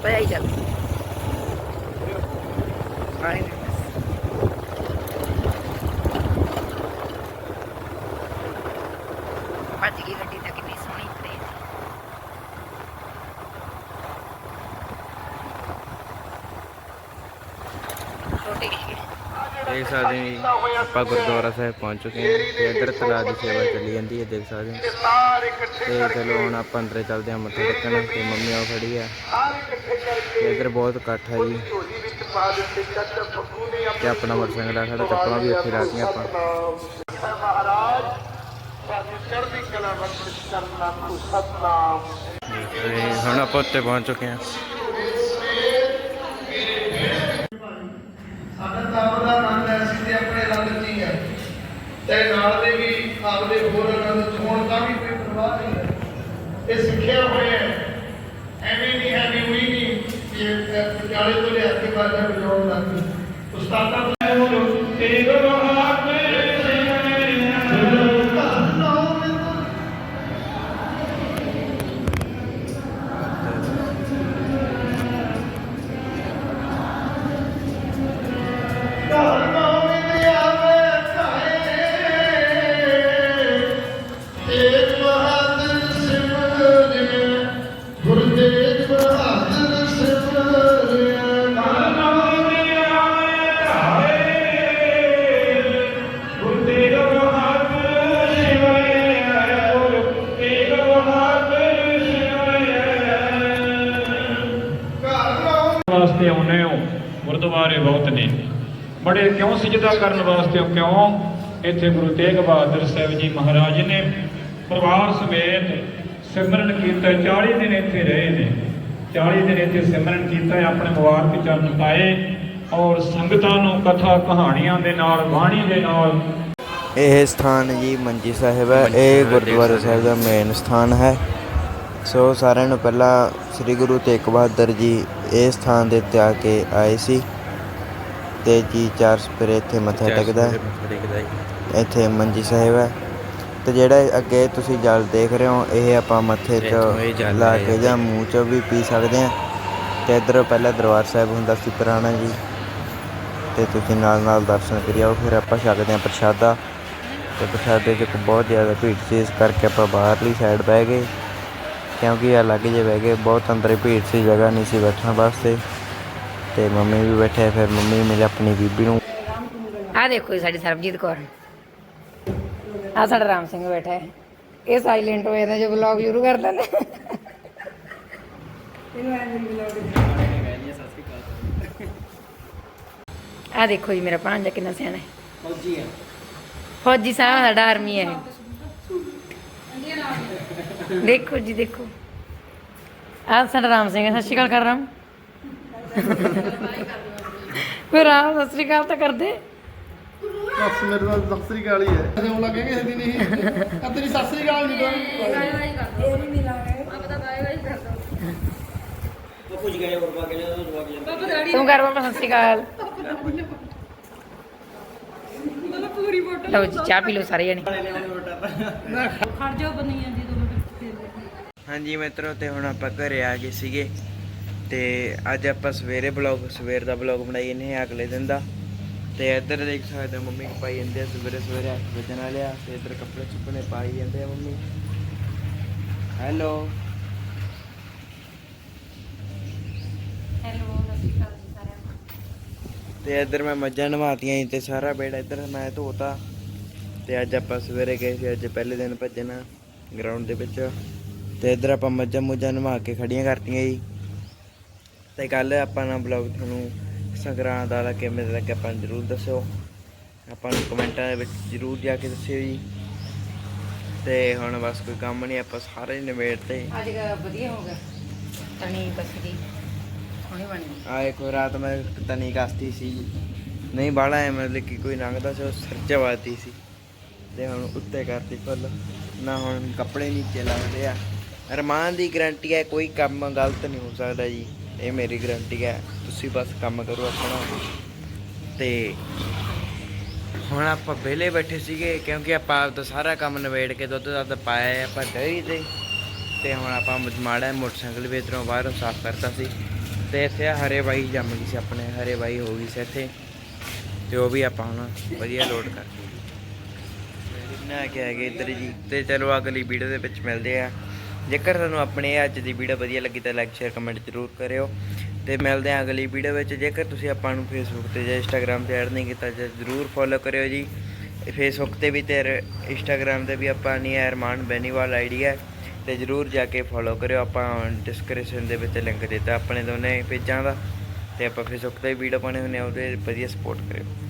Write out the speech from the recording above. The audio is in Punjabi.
Rastaya gidelim. Aynen. Hadi ਦੇਖ ਸਕਦੇ ਆਪਾਂ ਗੁਰਦੁਆਰਾ ਸਾਹਿਬ ਪਹੁੰਚ ਚੁੱਕੇ ਹਾਂ। ਇੱਧਰ ਤਲਾ ਦੀ ਸੇਵਾ ਚੱਲੀ ਜਾਂਦੀ ਹੈ, ਦੇਖ ਸਕਦੇ ਹੋ। ਤੇ ਚਲੋ ਹੁਣ ਆਪਾਂ ਅੰਦਰੇ ਚੱਲਦੇ ਹਾਂ, ਮੱਥਾ ਟੇਕਣ। ਤੇ ਮੰਮੀ ਖੜੀ ਆ। ਇੱਧਰ ਬਹੁਤ ਇਕੱਠ ਹੈ ਜੀ। ਤੇ ਆਪਣਾ ਮੋਟਰਸਾਈਕਲ ਆ ਖੜਾ ਚੱਪਲਾਂ ਵੀ ਉੱਥੇ ਰੱਖੀਆਂ ਆਪਾਂ। ਮਹਾਰਾਜ ਸਾਡੀ ਚੜ੍ਹਦੀ ਕਲਾ ਬਖਸ਼ ਕਰਨਾ ਤੂੰ ਸਤਨਾਮ ਹੁਣ ਆਪਾਂ ਉੱਤੇ ਪਹੁੰਚ ਚੁੱਕੇ ਹਾਂ। ਸਾਡਾ ਤਾਂ ਦਾ ਆਨੰਦ ਹੈ, ਅਸੀਂ ਤੇ ਆਪਣੇ ਆਨੰਦ ਜੀ ਹੈ ਤੇ ਨਾਲ ਦੇ ਵੀ ਆਪਦੇ ਹੋਰ ਆਨੰਦ ਚੋਣ ਦਾ ਵੀ ਕੋਈ ਪਰਵਾਹ ਨਹੀਂ ਹੈ। ਇਹ ਸਿੱਖਿਆ ਹੋਇਆ ਹੈ ਐਵੇਂ ਨਹੀਂ ਹੈ ਵੀ ਉਹੀ ਨਹੀਂ ਕਿ ਇਹ ਪਟਿਆਲੇ ਤੋਂ ਲਿਆ ਕੇ ਬਾਜਾ ਵਜਾਉਣ ਲੱਗ ਗਈ ਉਸਤਾਦਾਂ ਨੂੰ ਤੇਗ ਵਾਸਤੇ ਆਉਨੇ ਹੋ ਗੁਰਦੁਆਰੇ ਬਹੁਤ ਨੇ। ਬੜੇ ਕਿਉਂ ਸਜਦਾ ਕਰਨ ਵਾਸਤੇ ਹੋ? ਕਿਉਂ? ਇੱਥੇ ਗੁਰੂ ਤੇਗ ਬਹਾਦਰ ਸਾਹਿਬ ਜੀ ਮਹਾਰਾਜ ਨੇ ਪਰਿਵਾਰ ਸਮੇਤ ਸਿਮਰਨ ਕੀਤਾ 40 ਦਿਨ ਇੱਥੇ ਰਹੇ ਨੇ। 40 ਦਿਨ ਇੱਥੇ ਸਿਮਰਨ ਕੀਤਾ ਆਪਣੇ ਮੁਬਾਰਕ ਚਰਨ ਪਾਏ ਔਰ ਸੰਗਤਾਂ ਨੂੰ ਕਥਾ ਕਹਾਣੀਆਂ ਦੇ ਨਾਲ ਬਾਣੀ ਦੇ ਨਾਲ ਇਹ ਸਥਾਨ ਜੀ ਮੰਜੀ ਸਾਹਿਬ ਹੈ। ਇਹ ਗੁਰਦੁਆਰਾ ਸਾਹਿਬ ਦਾ ਮੇਨ ਸਥਾਨ ਹੈ। ਸੋ ਸਾਰਿਆਂ ਨੂੰ ਪਹਿਲਾਂ ਸ੍ਰੀ ਗੁਰੂ ਤੇਗ ਬਹਾਦਰ ਜੀ ਇਹ ਸਥਾਨ ਦੇ ਉੱਤੇ ਆ ਕੇ ਆਏ ਸੀ ਤੇ ਜੀ ਚਾਰ ਸਪਰੇ ਇੱਥੇ ਮੱਥਾ ਟੇਕਦਾ ਹੈ। ਇੱਥੇ ਮੰਜੀ ਸਾਹਿਬ ਹੈ। ਤੇ ਜਿਹੜਾ ਅੱਗੇ ਤੁਸੀਂ ਜਲ ਦੇਖ ਰਹੇ ਹੋ ਇਹ ਆਪਾਂ ਮੱਥੇ 'ਚ ਲਾ ਕੇ ਜਾਂ ਮੂੰਹ 'ਚ ਵੀ ਪੀ ਸਕਦੇ ਹਾਂ। ਤੇ ਇੱਧਰ ਪਹਿਲਾਂ ਦਰਬਾਰ ਸਾਹਿਬ ਹੁੰਦਾ ਸੀ ਪੁਰਾਣਾ ਜੀ। ਤੇ ਤੁਸੀਂ ਨਾਲ ਨਾਲ ਦਰਸ਼ਨ ਕਰੀ ਆਓ ਫਿਰ ਆਪਾਂ ਛਕਦੇ ਹਾਂ ਪ੍ਰਸ਼ਾਦਾ। ਤੇ ਪ੍ਰਸ਼ਾਦੇ 'ਚ ਬਹੁਤ ਜ਼ਿਆਦਾ ਭੀੜ ਸੀ ਇਸ ਕਰਕੇ ਆਪਾਂ ਬਾਹਰਲੀ ਸਾਈਡ ਬਹਿ ਗਏ। ਕਿਉਂਕਿ ਅਲੱਗ ਜੇ ਬਹਿ ਗਏ ਬਹੁਤ ਅੰਦਰ ਭੀੜ ਸੀ ਜਗ੍ਹਾ ਨਹੀਂ ਸੀ ਬੈਠਣ ਵਾਸਤੇ। ਤੇ ਮੰਮੀ ਵੀ ਬੈਠੇ ਫਿਰ ਮੰਮੀ ਮਿਲੇ ਆਪਣੀ ਬੀਬੀ ਨੂੰ ਆ ਦੇਖੋ ਜੀ ਸਾਡੀ ਸਰਬਜੀਤ ਕੌਰ। ਆ ਸਾਡਾ ਰਾਮ ਸਿੰਘ ਬੈਠਾ ਹੈ। ਇਹ ਸਾਇਲੈਂਟ ਹੋਏ ਨੇ ਜੋ ਵਲੌਗ ਸ਼ੁਰੂ ਕਰ ਦਿੰਦੇ ਆ ਦੇਖੋ ਜੀ ਮੇਰਾ ਭਾਂਜਾ ਕਿੰਨਾ ਸਿਆਣਾ ਹੈ। ਫੌਜੀ ਹੈ ਫੌਜੀ ਸਾਹਿਬ ਸਾਡਾ ਆਰਮੀ ਹੈ ਦੇਖੋ ਜੀ ਦੇਖੋ। ਆ ਸਾਡਾ ਰਾਮ ਸਿੰਘ ਹੈ। ਸਤਿ ਸ਼੍ਰੀ ਅਕਾਲ ਕਰ ਰਾਮ। ਫਿਰ ਰਾਮ ਸਤਿ ਸ਼੍ਰੀ ਅਕਾਲ ਤਾਂ ਕਰਦੇ। ਬਸ ਮੇਰੇ ਨਾਲ ਸਤਿ ਸ੍ਰੀ ਅਕਾਲ ਹੀ ਹੈ। ਕਦੇ ਉਹ ਲੱਗੇਗਾ ਕਿਸੇ ਦੀ ਨਹੀਂ ਆ ਤੇਰੀ ਸਤਿ ਸ੍ਰੀ ਅਕਾਲ ਨਹੀਂ ਕੋਈ ਤੂੰ ਕਰ ਬਾਬਾ ਸਤਿ ਸ਼੍ਰੀ ਅਕਾਲ। ਲਓ ਜੀ ਚਾਹ ਪੀ ਲਓ ਸਾਰੇ ਜਣੇ। ਹਾਂਜੀ ਮਿੱਤਰੋ ਤੇ ਹੁਣ ਆਪਾਂ ਘਰੇ ਆ ਗਏ ਸੀਗੇ। ਤੇ ਅੱਜ ਆਪਾਂ ਸਵੇਰੇ ਬਲੌਗ ਸਵੇਰ ਦਾ ਬਲੌਗ ਬਣਾਈ ਨੇ ਅਗਲੇ ਦਿਨ ਦਾ। ਤੇ ਇੱਧਰ ਦੇਖ ਸਕਦੇ ਹੋ ਮੰਮੀ ਪਾਈ ਜਾਂਦੇ ਆ ਸਵੇਰੇ ਸਵੇਰੇ 8 ਵਜੇ ਨਾਲ ਆ ਤੇ ਇੱਧਰ ਕੱਪੜੇ ਸੁੱਕਣੇ ਪਾਈ ਜਾਂਦੇ ਆ ਮੰਮੀ। ਹੈਲੋ। ਤੇ ਇੱਧਰ ਮੈਂ ਮੱਝਾਂ ਨਵਾਤੀਆਂ ਤੇ ਸਾਰਾ ਬੇੜਾ ਇੱਧਰ ਮੈਂ ਧੋਤਾ। ਤੇ ਅੱਜ ਆਪਾਂ ਸਵੇਰੇ ਗਏ ਸੀ ਅੱਜ ਪਹਿਲੇ ਦਿਨ ਭੱਜਣਾ ਗਰਾਊਂਡ ਦੇ ਵਿੱਚ। ਤੇ ਇੱਧਰ ਆਪਾਂ ਮੱਝਾਂ ਮੁੱਝਾਂ ਨਵਾ ਕੇ ਖੜੀਆਂ ਕਰਤੀਆਂ ਜੀ। ਤੇ ਕੱਲ ਆਪਾਂ ਨਾ ਬਲੌਗ ਤੁਹਾਨੂੰ ਸੰਗਰਾਂਦ ਵਾਲਾ ਕਿਵੇਂ ਦਾ ਲੱਗਿਆ ਆਪਾਂ ਜ਼ਰੂਰ ਦੱਸਿਓ। ਆਪਾਂ ਨੂੰ ਕਮੈਂਟਾਂ ਦੇ ਵਿੱਚ ਜ਼ਰੂਰ ਜਾ ਕੇ ਦੱਸਿਓ ਜੀ। ਤੇ ਹੁਣ ਬਸ ਕੋਈ ਕੰਮ ਨਹੀਂ ਆਪਾਂ ਸਾਰੇ ਨਿਬੇੜ ਤੇ ਅੱਜ ਵਧੀਆ ਹੋ ਗਿਆ। ਤਣੀ ਬਸਰੀ ਸੋਹਣੀ ਬਣ ਗਈ। ਆ ਇੱਕ ਰਾਤ ਮੈਂ ਤਨੀ ਕਾਸਤੀ ਸੀ। ਨਹੀਂ ਬਾਲਾ ਐ ਮਤਲਬ ਕਿ ਕੋਈ ਲੰਘਦਾ ਸੀ ਉਹ ਸਰਚਾ ਵਾਤੀ ਸੀ। ਤੇ ਹੁਣ ਉੱਤੇ ਕਰਤੀ ਫੁੱਲ। ਨਾ ਹੁਣ ਕੱਪੜੇ ਨੀਚੇ ਲੱਗਦੇ ਆ। ਰਮਾਨ ਦੀ ਗਰੰਟੀ ਹੈ, ਕੋਈ ਕੰਮ ਗਲਤ ਨਹੀਂ ਹੋ ਸਕਦਾ ਜੀ। ਇਹ ਮੇਰੀ ਗਰੰਟੀ ਹੈ। ਤੁਸੀਂ ਬਸ ਕੰਮ ਕਰੋ ਆਪਣਾ। ਤੇ ਹੁਣ ਆਪਾਂ ਵਿਹਲੇ ਬੈਠੇ ਸੀਗੇ, ਕਿਉਂਕਿ ਆਪਾਂ ਆਪਦਾ ਸਾਰਾ ਕੰਮ ਨਵੇੜ ਕੇ ਦੁੱਧ ਦੱਧ ਪਾਇਆ ਹੈ, ਆਪਾਂ ਡੈਰੀ ਤੇ। ਤੇ ਹੁਣ ਆਪਾਂ ਮਾੜਾ ਮੋਟਰਸਾਈਕਲ ਵੀ ਇੱਧਰੋਂ ਬਾਹਰੋਂ ਸਾਫ਼ ਕਰਤਾ ਸੀ। ਤੇ ਇੱਥੇ ਆਹ ਹਰੇ ਬਾਈ ਜੰਮ ਗਈ ਸੀ ਆਪਣੇ, ਹਰੇ ਬਾਈ ਹੋ ਗਈ ਸੀ ਇੱਥੇ। ਤੇ ਉਹ ਵੀ ਆਪਾਂ ਹੁਣ ਵਧੀਆ ਲੋਡ ਕਰਕੇ ਨਾ ਕਿ ਹੈਗੇ ਇੱਧਰ ਜੀ। ਤੇ ਚਲੋ ਅਗਲੀ ਵੀਡੀਓ ਦੇ ਵਿੱਚ ਮਿਲਦੇ ਆ। ਜੇਕਰ ਤੁਹਾਨੂੰ ਆਪਣੇ ਅੱਜ ਦੀ ਵੀਡੀਓ ਵਧੀਆ ਲੱਗੀ ਤਾਂ ਲਾਈਕ ਸ਼ੇਅਰ ਕਮੈਂਟ ਜ਼ਰੂਰ ਕਰਿਓ ਤੇ ਮਿਲਦੇ ਹਾਂ ਅਗਲੀ ਵੀਡੀਓ ਵਿੱਚ। ਜੇਕਰ ਤੁਸੀਂ ਆਪਾਂ ਨੂੰ ਫੇਸਬੁੱਕ ਤੇ ਜਾਂ ਇੰਸਟਾਗ੍ਰam ਤੇ ਐਡ ਨਹੀਂ ਕੀਤਾ ਤਾਂ ਜਰੂਰ ਫੋਲੋ ਕਰਿਓ ਜੀ। ਫੇਸਬੁੱਕ ਤੇ ਵੀ ਤੇ ਇੰਸਟਾਗ੍ਰam ਤੇ ਵੀ ਆਪਾਂ ਨਹੀਂ ਅਰਮਾਨ ਬੈਨੀਵਾਲ ਆਈਡੀ ਹੈ ਤੇ ਜਰੂਰ ਜਾ ਕੇ ਫੋਲੋ ਕਰਿਓ। ਆਪਾਂ ਡਿਸਕ੍ਰਿਪਸ਼ਨ ਦੇ ਵਿੱਚ ਲਿੰਕ ਦਿੱਤਾ ਆਪਣੇ ਦੋਨੇ ਪੇਜਾਂ ਦਾ ਤੇ ਆਪਾਂ ਫੇਸਬੁੱਕ ਤੇ ਵੀਡੀਓ ਪਾਉਣੇ ਹੁੰਦੇ ਆ, ਉਹਦੇ ਵਧੀਆ ਸਪੋਰਟ ਕਰਿਓ।